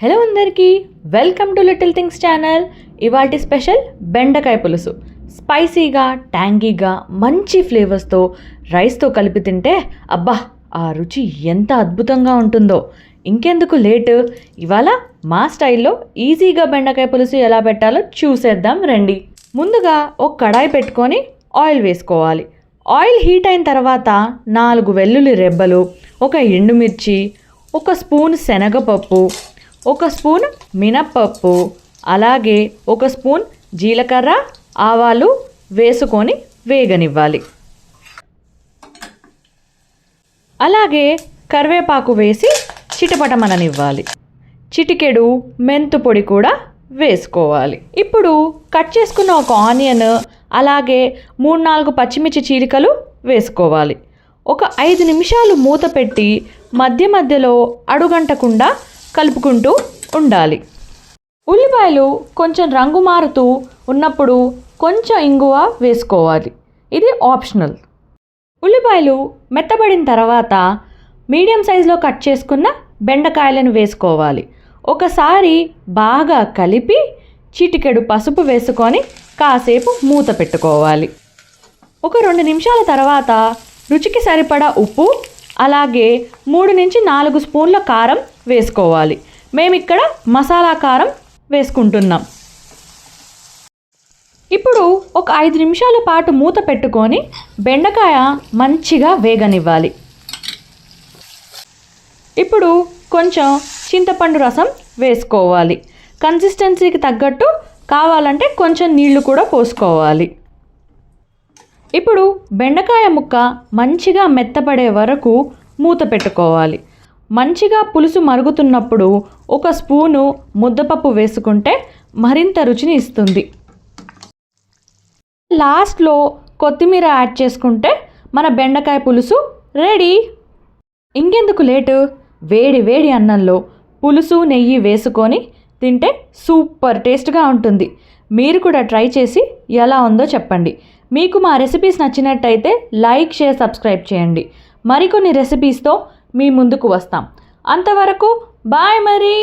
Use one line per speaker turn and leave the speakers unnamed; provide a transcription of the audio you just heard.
Hello అందరికీ. Welcome to little things channel ఇవాటి special బెండకాయ పులుసు. స్పైసీగా ట్యాంగీగా మంచి ఫ్లేవర్స్తో రైస్తో కలిపి తింటే అబ్బా ఆ రుచి ఎంత అద్భుతంగా ఉంటుందో. ఇంకెందుకు లేటు ఇవాళ మా స్టైల్లో ఈజీగా బెండకాయ పులుసు ఎలా పెట్టాలో చూసేద్దాం రండి. ముందుగా ఒక కడాయి పెట్టుకొని ఆయిల్ వేసుకోవాలి. ఆయిల్ హీట్ అయిన తర్వాత నాలుగు వెల్లుల్లి రెబ్బలు ఒక ఎండుమిర్చి ఒక స్పూన్ శనగపప్పు ఒక స్పూన్ మినప్పప్పు అలాగే ఒక స్పూన్ జీలకర్ర ఆవాలు వేసుకొని వేగనివ్వాలి. అలాగే కరివేపాకు వేసి చిటపటమననివ్వాలి. చిటికెడు మెంతు పొడి కూడా వేసుకోవాలి. ఇప్పుడు కట్ చేసుకున్న ఒక ఆనియన్ అలాగే మూడు నాలుగు పచ్చిమిర్చి చీలికలు వేసుకోవాలి. ఒక ఐదు నిమిషాలు మూత పెట్టి మధ్య మధ్యలో అడుగంటకుండా కలుపుకుంటూ ఉండాలి. ఉల్లిపాయలు కొంచెం రంగు మారుతూ ఉన్నప్పుడు కొంచెం ఇంగువ వేసుకోవాలి. ఇది ఆప్షనల్. ఉల్లిపాయలు మెత్తబడిన తర్వాత మీడియం సైజులో కట్ చేసుకున్న బెండకాయలను వేసుకోవాలి. ఒకసారి బాగా కలిపి చిటికెడు పసుపు వేసుకొని కాసేపు మూత పెట్టుకోవాలి. ఒక రెండు నిమిషాల తర్వాత రుచికి సరిపడా ఉప్పు అలాగే మూడు నుంచి నాలుగు స్పూన్ల కారం వేసుకోవాలి. మేము ఇక్కడ మసాలా కారం వేసుకుంటున్నాం. ఇప్పుడు ఒక ఐదు నిమిషాల పాటు మూత పెట్టుకొని బెండకాయ మంచిగా వేగనివ్వాలి. ఇప్పుడు కొంచెం చింతపండు రసం వేసుకోవాలి. కన్సిస్టెన్సీకి తగ్గట్టు కావాలంటే కొంచెం నీళ్ళు కూడా పోసుకోవాలి. ఇప్పుడు బెండకాయ ముక్క మంచిగా మెత్తపడే వరకు మూత పెట్టుకోవాలి. మంచిగా పులుసు మరుగుతున్నప్పుడు ఒక స్పూను ముద్దపప్పు వేసుకుంటే మరింత రుచిని ఇస్తుంది. లాస్ట్లో కొత్తిమీర యాడ్ చేసుకుంటే మన బెండకాయ పులుసు రెడీ. ఇంకెందుకు లేటు? వేడి వేడి అన్నంలో పులుసు నెయ్యి వేసుకొని తింటే సూపర్ టేస్ట్గా ఉంటుంది. మీరు కూడా ట్రై చేసి ఎలా ఉందో చెప్పండి. మీకు మా రెసిపీస్ నచ్చినట్టయితే లైక్ షేర్ సబ్స్క్రైబ్ చేయండి. మరికొన్ని రెసిపీస్తో మీ ముందుకు వస్తాం. అంతవరకు బాయ్ మరి.